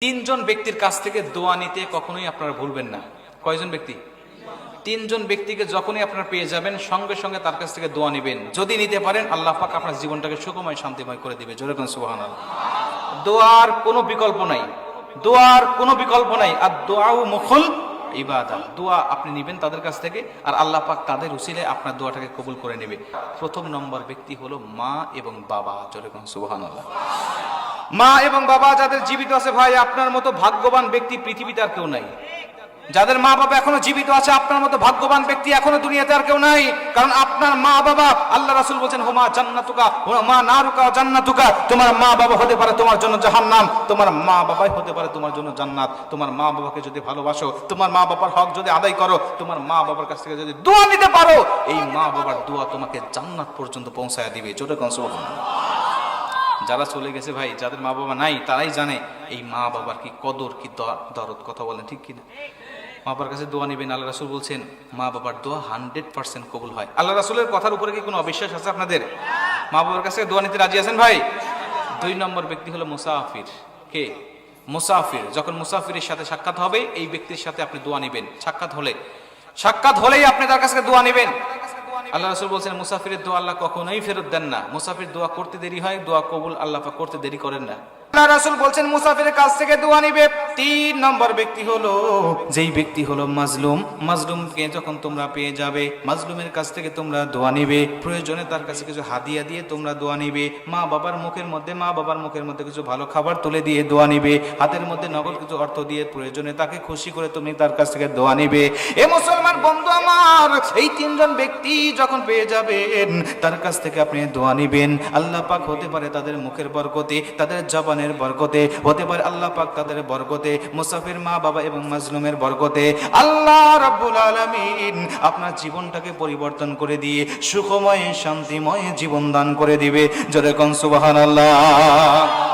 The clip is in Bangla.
তিনজন ব্যক্তির কাছ থেকে দোয়া নিতে কখনোই আপনারা ভুলবেন না। কয়জন ব্যক্তি? তিনজন ব্যক্তিকে যখনই আপনারা পেয়ে যাবেন, সঙ্গে সঙ্গে তার কাছ থেকে দোয়া নেবেন। যদি নিতে পারেন, আল্লাহ পাক আপনার জীবনটাকে সুখময়, শান্তিময় করে দিবে। জোরে কোন সুবাহান দোয়ার কোনো বিকল্প নাই। দোয়ার কোনো বিকল্প নাই। আর দোয়াও মুখল ইবাদা। দোয়া আপনি নেবেন তাদের কাছ থেকে, আর আল্লাহ পাক তাদের উসিলে আপনার দোয়াটাকে কবুল করে নেবে। প্রথম নম্বর ব্যক্তি হলো মা এবং বাবা। জোরে কোন আল্লাহ মা এবং বাবা যাদের জীবিত আছে ভাই, আপনার মতো ভাগ্যবান ব্যক্তি পৃথিবীতে আর কেউ নাই। যাদের মা বাবা এখনও জীবিত আছে, আপনার মতো ভাগ্যবান ব্যক্তি এখনও দুনিয়াতে আর কেউ নাই। কারণ আপনার মা বাবা, আল্লাহ রাসুল বলছেন, হোমা জান্নাতুকা মা নারুকা জান্নাতুকা। তোমার মা বাবা হতে পারে তোমার জন্য জাহান্নাম, তোমার মা বাবাই হতে পারে তোমার জন্য জান্নাত। তোমার মা বাবাকে যদি ভালোবাসো, তোমার মা বাবার হক যদি আদায় করো, তোমার মা বাবার কাছ থেকে যদি দোয়া নিতে পারো, এই মা বাবার দোয়া তোমাকে জান্নাত পর্যন্ত পৌঁছায় দিবে। জোরে কনস যারা চলে গেছে ভাই, যাদের মা বাবা নাই, তারাই জানে এই মা বাবার কি কদর, কি দরদ, কথা বলেন ঠিক কিনা? মা বাবার কাছে দোয়া নেবেন, আল্লাহ রাসুল বলছেন, মা বাবার দোয়া হান্ড্রেড পার্সেন্ট কবুল হয়। আল্লাহ রাসুলের কথার উপরে কি কোনো অবিশ্বাস আছে আপনাদের? মা বাবার কাছে দোয়া নিতে রাজি আছেন ভাই? দুই নম্বর ব্যক্তি হলো মুসাফির। কে? মুসাফির। যখন মুসাফিরের সাথে সাক্ষাৎ হবে, এই ব্যক্তির সাথে আপনি দোয়া নেবেন। সাক্ষাৎ হলে, সাক্ষাৎ হলেই আপনি তার কাছে দোয়া নেবেন। আল্লাহ রসুল বলছেন মুসাফিরের দোয়া আল্লাহ কখনোই ফেরত দেন না। মুসাফির দোয়া করতে দেরি হয় দোয়া কবুল আল্লাহ করতে দেরি করেন না। আল্লাহ রাসূল বলছেন, মুসাফিরের কাছ থেকে দোয়া নিবে। তিন নম্বর ব্যক্তি হলো, যেই ব্যক্তি হলো মাজলুম। মাজলুমকে যখন তোমরা পেয়ে যাবে, মাজলুমের কাছ থেকে তোমরা দোয়া নিবে। প্রয়োজনে তার কাছে কিছু হাদিয়া দিয়ে তোমরা দোয়া নিবে। মা বাবার মুখের মধ্যে, মা বাবার মুখের মধ্যে কিছু ভালো খাবার তুলে দিয়ে দোয়া নিবে। হাতের মধ্যে নগদ কিছু অর্থ দিয়ে প্রয়োজনে তাকে খুশি করে তুমি তার কাছ থেকে দোয়া নিবে। এ মুসলমান বন্ধু আমার, এই তিনজন ব্যক্তি যখন পেয়ে যাবেন, তার কাছ থেকে আপনি দোয়া নিবেন। আল্লাহ পাক হতে পারে তাদের মুখের বরকতে, তাদের জবানের বরকতে, হতে পারে আল্লাহ পাক তাদের বরকতে, মুসাফির মা বাবা এবং মাজলুমের বরকতে। আল্লাহ রাব্বুল আলামিন আপনার জীবনটাকে পরিবর্তন করে দিয়ে, সুখময়, শান্তিময় জীবন দান করে দিবে। যেরকম সুবাহান সুবহানাল্লাহ।